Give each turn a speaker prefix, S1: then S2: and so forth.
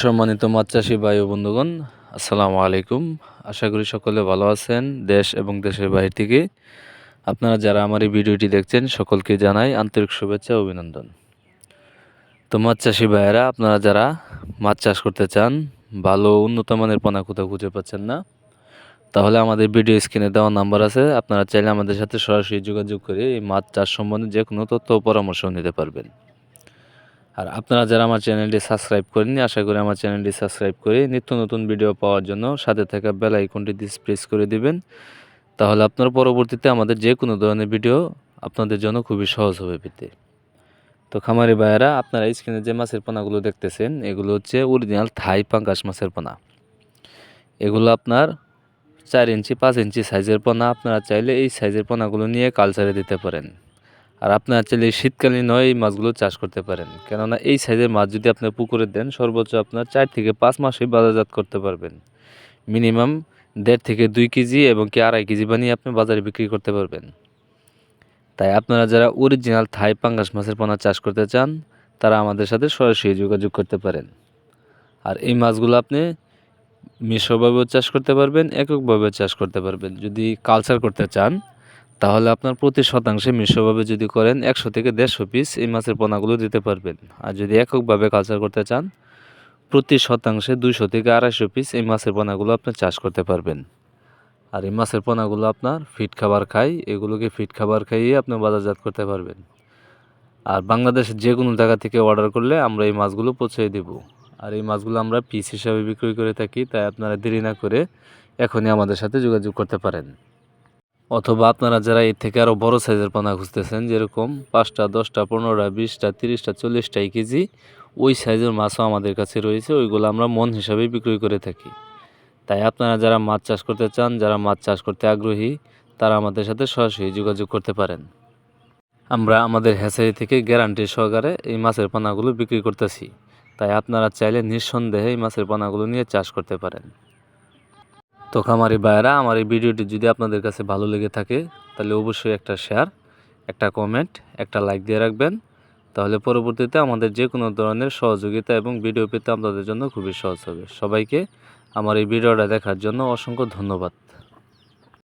S1: সম্মানিত মাছ চাষি ভাই ও বন্ধুগণ, আসসালামু আলাইকুম। আশা করি সকলে ভালো আছেন, দেশ এবং দেশের বাইরে থেকে। আপনারা যারা আমার এই ভিডিওটি দেখছেন, সকলকে জানাই আন্তরিক শুভেচ্ছা অভিনন্দন। তো মাছ চাষি ভাইয়েরা, আপনারা যারা মাছ চাষ করতে চান, ভালো উন্নত মানের পোনা কোথাও খুঁজে পাচ্ছেন না, তাহলে আমাদের ভিডিও স্ক্রিনে দেওয়া নাম্বার আছে। আপনারা চাইলে আমাদের সাথে সরাসরি যোগাযোগ করে এই মাছ চাষ সম্বন্ধে যে কোনো তথ্য পরামর্শ নিতে পারবেন। আর আপনারা যারা আমার চ্যানেলটি সাবস্ক্রাইব করেননি, আশা করি আমার চ্যানেলটি সাবস্ক্রাইব করে নিত্য নতুন ভিডিও পাওয়ার জন্য সাথে থাকা বেল আইকনটি দিস প্রেস করে দিবেন। তাহলে আপনার পরবর্তীতে আমাদের যে কোনো ধরনের ভিডিও আপনাদের জন্য খুবই সহজ হবে পেতে। তো খামারি ভাইয়েরা, আপনারা স্ক্রিনে যে মাছের পোনাগুলো দেখতেছেন, এগুলো হচ্ছে অরিজিনাল থাই পাঙ্গাস মাছের পোনা। এগুলো আপনার চার ইঞ্চি, পাঁচ ইঞ্চি সাইজের পোনা। আপনারা চাইলে এই সাইজের পোনাগুলো নিয়ে কালচারে দিতে পারেন। আর আপনারা চাইলে শীতকালীন হয় এই মাছগুলো চাষ করতে পারেন। কেননা এই সাইজের মাছ যদি আপনি পুকুরে দেন, সর্বোচ্চ আপনার চার থেকে পাঁচ মাসেই বাজারজাত করতে পারবেন। মিনিমাম দেড় থেকে দুই কেজি এবং কি আড়াই কেজি বানিয়ে আপনি বাজারে বিক্রি করতে পারবেন। তাই আপনারা যারা অরিজিনাল থাই পাঙ্গাস মাছের পোনা চাষ করতে চান, তারা আমাদের সাথে সরাসরি যোগাযোগ করতে পারেন। আর এই মাছগুলো আপনি মিশ্রভাবেও চাষ করতে পারবেন, এককভাবেও চাষ করতে পারবেন। যদি কালচার করতে চান তাহলে আপনার প্রতি শতাংশে মিশ্রভাবে যদি করেন একশো থেকে দেড়শো পিস এই মাছের পোনাগুলো দিতে পারবেন। আর যদি এককভাবে কালচার করতে চান, প্রতি শতাংশে দুইশো থেকে আড়াইশো পিস এই মাছের পোনাগুলো আপনি চাষ করতে পারবেন। আর এই মাছের পোনাগুলো আপনার ফিট খাবার খাই এগুলোকে ফিট খাবার খাইয়ে আপনি বাজারজাত করতে পারবেন। আর বাংলাদেশের যে কোনো জায়গা থেকে অর্ডার করলে আমরা এই মাছগুলো পৌঁছে দেব। আর এই মাছগুলো আমরা পিস হিসাবে বিক্রয় করে থাকি, তাই আপনারা দেরি না করে এখনই আমাদের সাথে যোগাযোগ করতে পারেন। অথবা আপনারা যারা এর থেকে আরও বড় সাইজের পানা খুঁজতেছেন, যেরকম পাঁচটা, দশটা, পনেরোটা, বিশটা, তিরিশটা, চল্লিশটা কেজি, ওই সাইজের মাছও আমাদের কাছে রয়েছে, ওইগুলো আমরা মন হিসাবে বিক্রয় করে থাকি। তাই আপনারা যারা মাছ চাষ করতে চান, যারা মাছ চাষ করতে আগ্রহী, তারা আমাদের সাথে সরাসরি যোগাযোগ করতে পারেন। আমরা আমাদের হ্যাচারি থেকে গ্যারান্টি সহকারে এই মাছের পানাগুলো বিক্রি করতেছি। তাই আপনারা চাইলে নিঃসন্দেহে এই মাছের পানাগুলো নিয়ে চাষ করতে পারেন। তো খামারি ভাইয়েরা, আমার এই ভিডিওটি যদি আপনাদের কাছে ভালো লেগে থাকে, তাহলে অবশ্যই একটা শেয়ার একটা কমেন্ট একটা লাইক দিয়ে রাখবেন। তাহলে পরবর্তীতে আমাদের যে কোনো ধরনের সহযোগিতা এবং ভিডিও পেতে আপনাদের জন্য খুবই সহজ হবে। সবাইকে আমার এই ভিডিওটা দেখার জন্য অসংখ্য ধন্যবাদ।